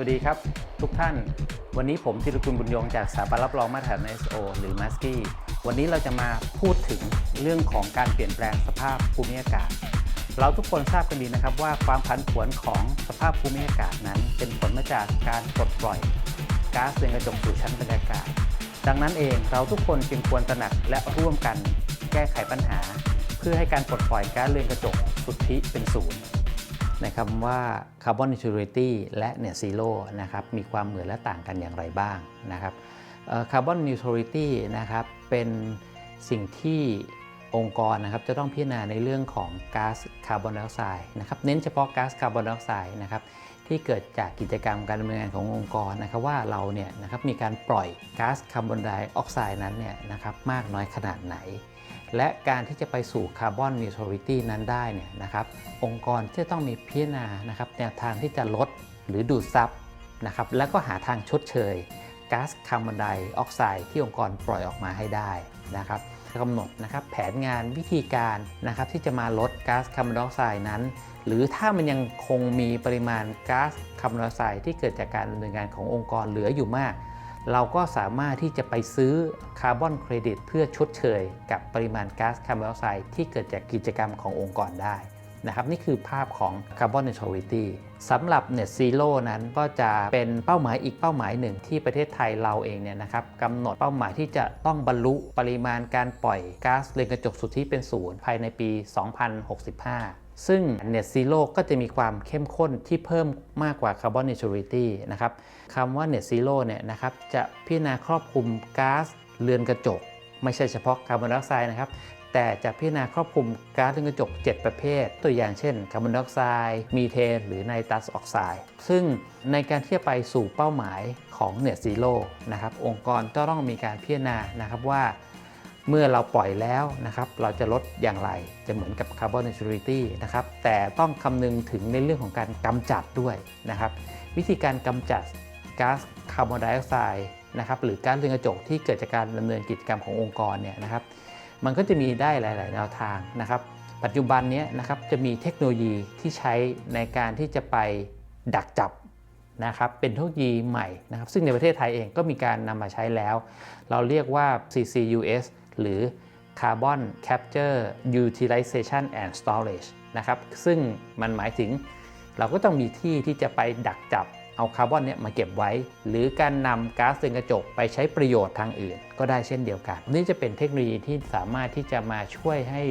วัสดีครับ ทุกท่าน วันนี้ผมธีรกุลบุญยงจากสถาบันรับรองมาตรฐาน ISO หรือ m a s k i วันนี้เราจะมาพูดถึงเรื่องของการเปลี่ยนแปลงสภาพภูมิอากาศ เราทุกคนทราบกันดีนะครับว่าความผันผวนของสภาพภูมิอากาศนั้น เป็นผลมาจากการปลดปล่อยก๊าซเรือนกระจกสู่ชั้นบรรยากาศ ดังนั้นเองเราทุกคนจึงควรตระหนักและร่วมกัน แก้ไขปัญหา เพื่อให้การปลดปล่อยก๊าซเรือนกระจกสุทธิเป็นศูนย์ ในคำว่า Carbon Neutrality และ Net Zero นะครับมีความเหมือนและต่างกันอย่างไรบ้างนะครับเอ่อ Carbon Neutrality นะครับเป็นสิ่งที่องค์กรนะครับจะต้องพิจารณาในเรื่องของก๊าซคาร์บอนไดออกไซด์นะครับเน้นเฉพาะก๊าซคาร์บอนไดออกไซด์นะครับ ที่เกิดจากกิจกรรมการดำเนินงานขององค์กรนะครับว่าเราเนี่ยนะครับมีการปล่อยก๊าซคาร์บอนไดออกไซด์นั้นเนี่ยนะครับมากน้อยขนาดไหน และการที่จะไปสู่คาร์บอนนิวทรัลิตี้นั้นได้เนี่ยนะครับองค์กรจะต้องมีพิจารณานะครับแนวทางที่จะลดหรือดูดซับนะครับแล้วก็หาทางชดเชยก๊าซคาร์บอนไดออกไซด์ที่องค์กรปล่อยออกมาให้ได้นะครับ กำหนดนะครับแผนงานวิธีการนะครับที่จะมาลดก๊าซคาร์บอนไดออกไซด์นั้น หรือถ้ามันยังคงมีปริมาณก๊าซคาร์บอนไดออกไซด์ที่เกิดจากการดำเนินงานขององค์กรเหลืออยู่มาก เราก็สามารถที่จะไปซื้อคาร์บอนเครดิตเพื่อชดเชย กับปริมาณก๊าซคาร์บอนไดออกไซด์ที่เกิดจากกิจกรรมขององค์กรได้ นะครับนี่คือภาพของ Carbon Neutrality สำหรับ Net Zero นั้นก็จะเป็นเป้าหมายอีกเป้าหมายหนึ่งที่ประเทศไทยเราเองเนี่ยนะครับกำหนดเป้าหมายที่จะต้องบรรลุปริมาณการปล่อยก๊าซเรือนกระจกสุทธิเป็นศูนย์ภายในปี 2065ซึ่ง Net Zero ก็จะมีความเข้มข้นที่เพิ่มมากกว่า Carbon Neutrality นะครับคำว่า Net Zero เนี่ยนะครับจะพิจารณาครอบคลุมก๊าซเรือนกระจก ไม่ใช่เฉพาะคาร์บอนไดออกไซด์นะครับ แต่จะพิจารณาครอบคลุมก๊าซเรือนกระจก 7 ประเภท ตัวอย่างเช่นคาร์บอนไดออกไซด์มีเทน หรือไนตรัสออกไซด์ซึ่งในการที่จะไปสู่เป้าหมายของ Net Zero นะครับองค์กรก็ต้องมีการพิจารณานะครับว่าเมื่อเราปล่อยแล้วนะครับเราจะลดอย่างไรจะเหมือนกับ Carbon Neutrality นะครับแต่ต้องคำนึงถึงในเรื่องของการกำจัดด้วยนะครับวิธีการกำจัดก๊าซคาร์บอนไดออกไซด์นะครับหรือก๊าซเรือนกระจกที่เกิดจากการดำเนินกิจกรรมขององค์กรเนี่ยนะครับ มันก็จะมีได้หลาย ๆ แนวทางนะครับ ปัจจุบันนี้นะครับจะมีเทคโนโลยีที่ใช้ในการที่จะไปดักจับนะครับเป็นเทคโนโลยีใหม่นะครับ ซึ่งในประเทศไทยเองก็มีการนำมาใช้แล้ว เราเรียกว่า CCUS หรือ Carbon Capture Utilization and Storage นะครับ ซึ่งมันหมายถึงเราก็ต้องมีที่ที่จะไปดักจับ เอาคาร์บอนเนี่ยมาเก็บไว้ หรือการนำก๊าซเรือนกระจกไปใช้ประโยชน์ทางอื่น ก็ได้เช่นเดียวกัน นี่จะเป็นเทคโนโลยีที่สามารถที่จะมาช่วยให้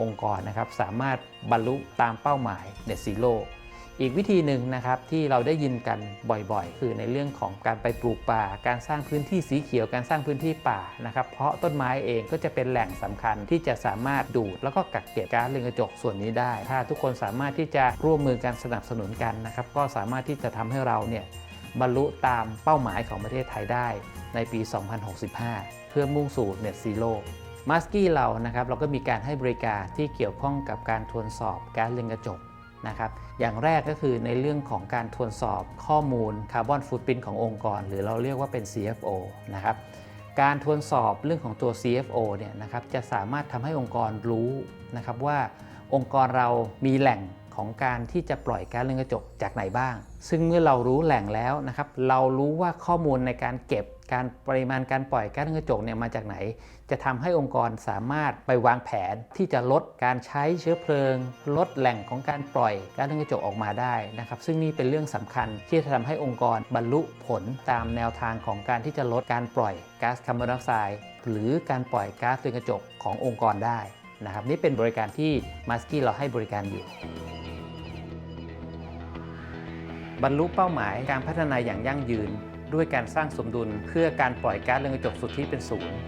องค์กรนะครับสามารถบรรลุตามเป้าหมายเน t ซีโร่ อีกวิธีหนึ่งนะครับที่เราได้ยินกันบ่อยๆ คือในเรื่องของการไปปลูกป่า การสร้างพื้นที่สีเขียว การสร้างพื้นที่ป่านะครับเพราะต้นไม้เองก็จะเป็นแหล่งสำคัญที่จะสามารถดูด แล้วก็กักเก็บก๊าซเรือนกระจกส่วนนี้ได้ ถ้าทุกคนสามารถที่จะร่วมมือกันสนับสนุนกันนะครับก็สามารถที่จะทำให้เราเนี่ยบรรลุตามเป้าหมายของประเทศไทยได้ในปี 2065 เพื่อมุ่งสู่ Net Zero มาสกี้เรานะครับเราก็มีการให้บริการที่เกี่ยวข้องกับการทวนสอบก๊าซเรือนกระจก นะครับอย่างแรกก็คือในเรื่องของการทวนสอบข้อมูลคาร์บอนฟุตปรินขององค์กร หรือเราเรียกว่าเป็น CFO นะครับการทวนสอบเรื่องของตัว CFO เนี่ยนะครับจะสามารถทำให้องค์กรรู้นะครับว่าองค์กรเรามีแหล่ง ของการที่จะปล่อยก๊าซเรือนกระจกจากไหนบ้าง ซึ่งเมื่อเรารู้แหล่งแล้วนะครับ เรารู้ว่าข้อมูลในการเก็บการปริมาณการปล่อยก๊าซเรือนกระจกเนี่ยมาจากไหน จะทำให้องค์กรสามารถไปวางแผนที่จะลดการใช้เชื้อเพลิง ลดแหล่งของการปล่อยก๊าซเรือนกระจกออกมาได้นะครับ ซึ่งนี่เป็นเรื่องสำคัญที่จะทำให้องค์กรบรรลุผลตามแนวทางของการที่จะลดการปล่อยก๊าซคาร์บอนไดออกไซด์หรือการปล่อยก๊าซเรือนกระจกขององค์กรได้นะครับนี่เป็นบริการที่มาสกี้เราให้บริการอยู่ บรรลุเป้าหมายการพัฒนาอย่างยั่งยืน ด้วยการสร้างสมดุลเพื่อการปล่อยก๊าซเรือนกระจกสุทธิเป็นศูนย์